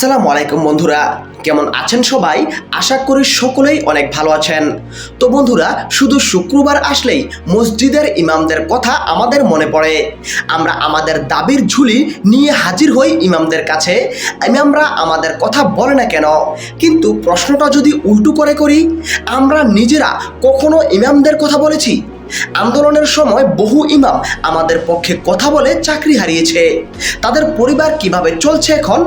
আসসালামু আলাইকুম বন্ধুরা, কেমন আছেন সবাই? আশা করি সকলেই অনেক ভালো আছেন। তো বন্ধুরা, শুধু শুক্রবার আসলেই মসজিদের ইমামদের কথা আমাদের মনে পড়ে। আমরা আমাদের দাবির ঝুলি নিয়ে হাজির হই ইমামদের কাছে। ইমামরা আমাদের কথা বলে না কেন? কিন্তু প্রশ্নটা যদি উল্টো করে করি, আমরা নিজেরা কখনো ইমামদের কথা বলেছি? আন্দোলনের সময় বহু ইমাম আমাদের পক্ষে কথা বলে চাকরি হারিয়েছে। তাদের পরিবার কীভাবে চলছে এখন?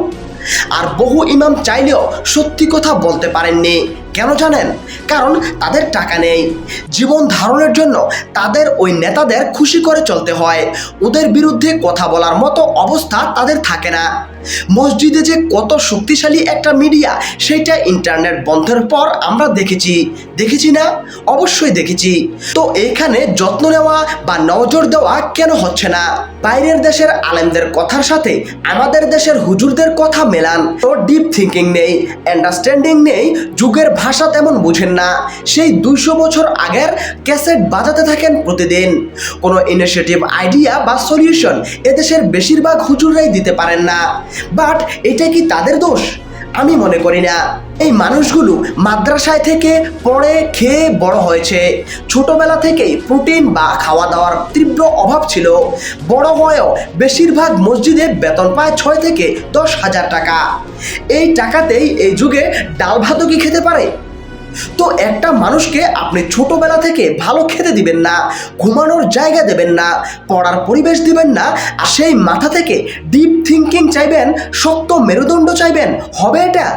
আর বহু ইমাম চাইলেও সত্যি কথা বলতে পারেননি। কেন জানেন? কারণ তাদের টাকা নেই। জীবন ধারণের জন্য তাদের ওই নেতাদের খুশি করে চলতে হয়। ওদের বিরুদ্ধে কথা বলার মতো অবস্থা তাদের থাকে না। মসজিদে যে কত শক্তিশালী একটা মিডিয়া সেটা ইন্টারনেট বন্ধের পর আমরা দেখেছি। দেখেছি না? অবশ্যই দেখেছি। তো এখানে যত্ন নেওয়া বা নজর দেওয়া কেন হচ্ছে না? বাইরের দেশের আলেমদের কথার সাথে আমাদের দেশের হুজুরদের কথা মেলান। তো ডিপ থিঙ্কিং নেই আন্ডারস্ট্যান্ডিং নেই, যুগের ভাষা তেমন বুঝেন না। সেই দুইশো বছর আগের ক্যাসেট বাজাতে থাকেন প্রতিদিন। কোনো ইনিশিয়েটিভ আইডিয়া বা সলিউশন এদেশের বেশিরভাগ হুজুররাই দিতে পারেন না। বাট এটা কি তাদের দোষ? আমি মনে করি না। এই মানুষগুলো মাদ্রাসায় থেকে পড়ে খেয়ে বড় হয়েছে। ছোটবেলা থেকেই প্রোটিন বা খাওয়া দাওয়ার তীব্র অভাব ছিল। বড় হয়েও বেশিরভাগ মসজিদে বেতন পায় ছয় থেকে দশ হাজার টাকা। এই টাকাতেই এই যুগে ডাল ভাতও কি খেতে পারে? তো একটা মানুষকে আপনি ছোটবেলা থেকে ভালো খেতে দিবেন না, ঘুমানোর জায়গা দেবেন না, পড়ার পরিবেশ দিবেন না, আর সেই মাথা থেকে ডিপ থিঙ্কিং চাইবেন শক্ত মেরুদণ্ড চাইবেন, হবে এটা?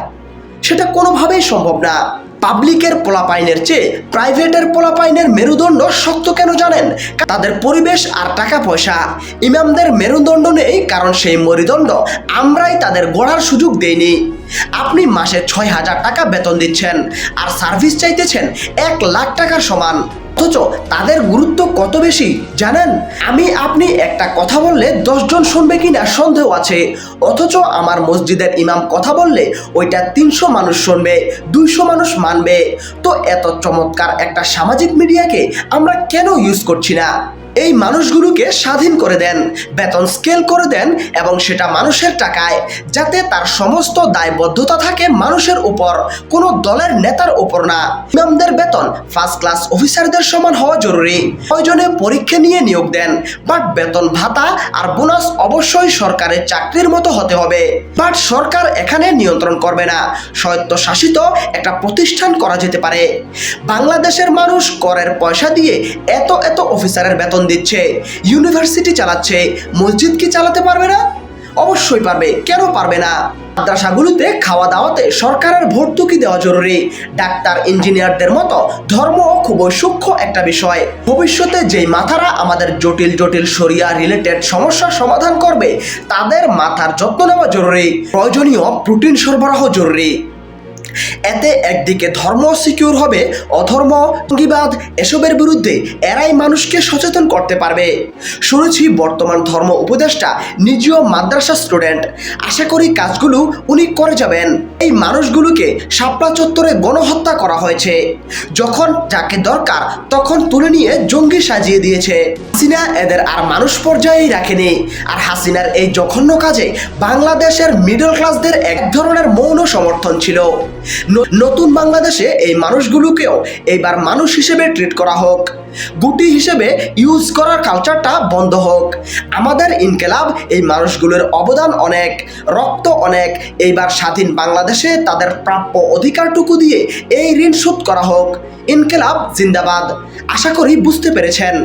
সেটা কোনোভাবেই সম্ভব না। পাবলিকের পোলাপাইনের চেয়ে প্রাইভেটের পোলাপাইনের মেরুদণ্ড শক্ত কেন জানেন? তাদের পরিবেশ আর টাকা পয়সা ইমামদের মেরুদণ্ড নেই, কারণ সেই মেরুদণ্ড আমরাই তাদের গড়ার সুযোগ দেইনি। আপনি মাসে ছয় হাজার টাকা বেতন দিচ্ছেন, আর সার্ভিস চাইতেছেন এক লাখ টাকার সমান। অথচ তাদের গুরুত্ব কত বেশি, জানেন? আমি, আপনি একটা কথা বললে দশজন শুনবে কিনা সন্দেহ আছে। অথচ আমার মসজিদের ইমাম কথা বললে ওইটা তিনশো মানুষ শুনবে, দুইশো মানুষ মানবে। তো এত চমৎকার একটা সামাজিক মিডিয়াকে আমরা কেন ইউজ করছি না? এই মানুষগুলোকে স্বাধীন করে দেন, বেতন স্কেল করে দেন এবং সেটা মানুষের টাকায়, যাতে তার সমস্ত দায়বদ্ধতা থাকে মানুষের উপর, কোনো দলের নেতার উপর না। ইমামদের বেতন ফার্স্ট ক্লাস অফিসারদের সমান হওয়া জরুরি। প্রয়োজনে পরীক্ষা নিয়ে নিয়োগ দেন বাট বেতন ভাতা আর বোনাস অবশ্যই সরকারের চাকরির মতো হতে হবে। বাট সরকার এখানে নিয়ন্ত্রণ করবে না, স্বায়ত্তশাসিত একটা প্রতিষ্ঠান করা যেতে পারে। বাংলাদেশের মানুষ করের পয়সা দিয়ে এত এত অফিসারের বেতন দিচ্ছে। ইউনিভার্সিটি চালাচ্ছে। মসজিদ কি চালাতে পারবে না? অবশ্যই পারবে। কেন পারবে না? মাদ্রাসাগুলোতে খাওয়া দাওয়াতে সরকারের ভর্তুকি দেওয়া জরুরি। ডাক্তার, ইঞ্জিনিয়ারদের মতো ধর্ম খুবই সূক্ষ্ম একটা বিষয়। ভবিষ্যতে যেই মাথারা আমাদের জটিল জটিল সরিয়া রিলেটেড সমস্যার সমাধান করবে, তাদের মাথার যত্ন নেওয়া জরুরি। প্রয়োজনীয় প্রোটিন সরবরাহ জরুরি। এতে একদিকে ধর্ম সিকিউর হবে, অধর্ম, জঙ্গিবাদ, এসবের বিরুদ্ধে এরাই মানুষকে সচেতন করতে পারবে। শুনেছি বর্তমান ধর্ম উপদেষ্টা, নিজেও মাদ্রাসা স্টুডেন্ট আশা করি কাজগুলো উনি করে যাবেন। এই মানুষগুলোকে শাপলা চত্বরে গণহত্যা করা হয়েছে। যখন যাকে দরকার তখন তুলে নিয়ে জঙ্গি সাজিয়ে দিয়েছে। হাসিনা এদের আর মানুষ পর্যায়েই রাখেনি। আর হাসিনার এই জঘন্য কাজে বাংলাদেশের মিডল ক্লাসদের এক ধরনের মৌন সমর্থন ছিল। নতুন বাংলাদেশে এই মানুষগুলোকেও এইবার মানুষ হিসেবে ট্রিট করা হোক। গুটি হিসেবে ইউজ করার কালচারটা বন্ধ হোক। আমাদের ইনকেলাব এই মানুষগুলোর অবদান অনেক, রক্ত অনেক। এইবার স্বাধীন বাংলাদেশে তাদের প্রাপ্য অধিকারটুকু দিয়ে এই ঋণ শোধ করা হোক। ইনকেলাব জিন্দাবাদ। আশা করি বুঝতে পেরেছেন।